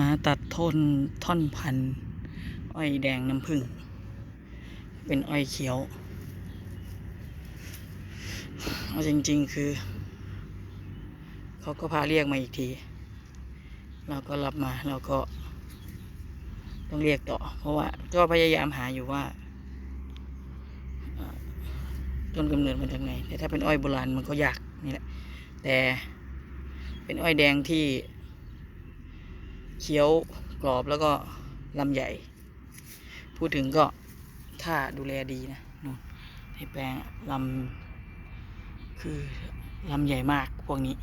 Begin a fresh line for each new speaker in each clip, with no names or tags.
มาตัดท่อนท่อนพันอ้อยแดงน้ำผึ้งเป็นอ้อยเขียวเอาจริง ๆ คือ เขาก็พาเรียกมาอีกที เราก็รับมาเราก็ ต้องเรียกต่อ เพราะว่า ก็พยายามหาอยู่ว่าต้นกำเนิดมาจากไหนแต่ถ้าเป็นอ้อยโบราณมันก็ยากนี่แหละ แต่เป็นอ้อยแดงที่ เคี้ยวกรอบแล้วก็ลำใหญ่ พูดถึงก็ถ้าดูแลดีนะนู่นให้แปลงลำคือลำใหญ่มากพวกนี้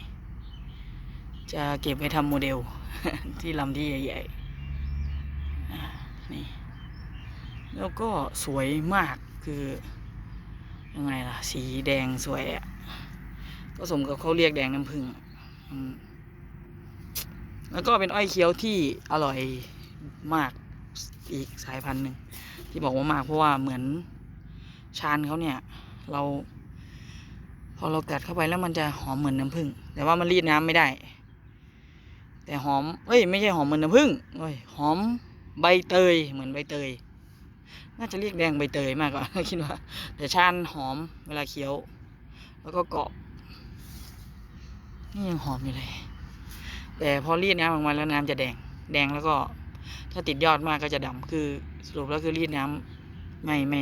จะเก็บไว้ทำโมเดลที่ลำที่ใหญ่ๆนี่แล้วก็สวยมากคือยังไงล่ะ สีแดงสวยอะ่ะ ก็สมกับเขาเรียกแดงน้ำผึ้งอืม แล้วก็เป็นอ้อยเคี้ยวที่อร่อยมากอีกสายพันธุ์หนึ่งที่บอกว่ามากเพราะว่าเหมือนชานเขาเนี่ย เรา พอเรากัดเข้าไปแล้วมันจะหอมเหมือนน้ำผึ้งแต่ว่ามันรีดน้ำไม่ได้ แต่หอมเอ้ยไม่ใช่หอมเหมือนน้ำผึ้งเอ้ยหอมใบเตยเหมือนใบเตย น่าจะเรียกแดงใบเตยมากกว่าคิดว่า แต่ชานหอมเวลาเคี้ยว แล้วก็กรอบนี่ยังหอมอยู่เลย แต่พอรีดน้ำออกมาแล้วน้ำจะแดง แดงแล้วก็ ถ้าติดยอดมากก็จะดำคือสรุปแล้วคือรีดน้ำไม่ไม่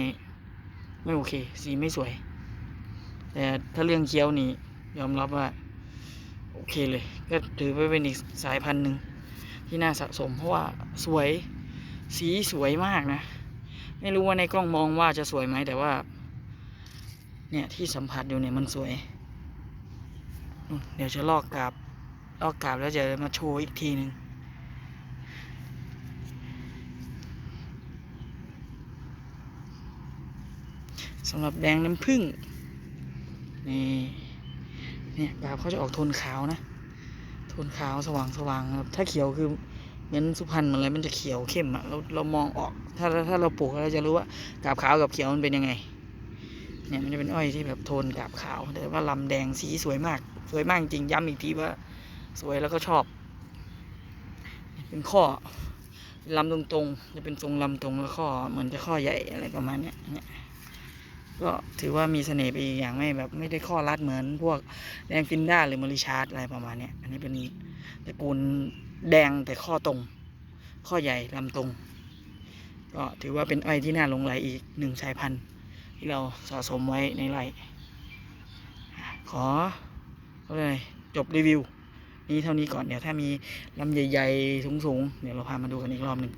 ไม่โอเค สีไม่สวย แต่ถ้าเรื่องเคี้ยวนี่ยอมรับว่า โอเคเลย ก็ถือว่าเป็นอีกสายพันธุ์หนึ่งที่น่าสะสม เพราะว่าสวยสีสวยมากนะ ไม่รู้ว่าในกล้องมองว่าจะสวยไหมแต่ว่า เนี่ยที่สัมผัสอยู่เนี่ยมันสวย เดี๋ยวจะลอกกาบ ลอกกาบแล้วจะมาโชว์อีกทีหนึ่งสำหรับแดงน้ำผึ้งนี่เนี่ยกาบเขาจะออกโทนขาวนะ โทนขาวสว่างสว่างครับถ้าเขียวคือเหมือนสุพรรณเหมือนอะไรมันจะเขียวเข้มอะเราเรามองออกถ้าถ้าเราปลูกเราจะรู้ว่ากาบขาวกับเขียวมันเป็นยังไงเนี่ยมันจะเป็นอ้อยที่แบบโทนกาบขาวแต่ว่าลำแดงสีสวยมาก สวยมากจริงย้ำอีกทีว่า สวยแล้วก็ชอบ เป็นข้อลำตรงๆ จะเป็นทรงลำตรงแล้วข้อเหมือนจะข้อใหญ่อะไรประมาณเนี้ยเนี่ยก็ถือว่ามีเสน่ห์ไปอีกอย่างไม่แบบไม่ได้ข้อรัดเหมือนพวกแดงฟินด้าหรือมอริชาร์ดอะไรประมาณเนี้ยอันนี้เป็นตระกูลแดงแต่ข้อตรง ข้อใหญ่ลำตรง ก็ถือว่าเป็นอ้อยที่น่าหลงไหลอีกหนึ่งสายพันธุ์ ที่เราสะสมไว้ในไร่ขอเลยจบรีวิว นี้เท่านี้ก่อนเดี๋ยวถ้ามีลำใหญ่ๆสูงๆเดี๋ยวเราพามาดูกันอีกรอบหนึ่ง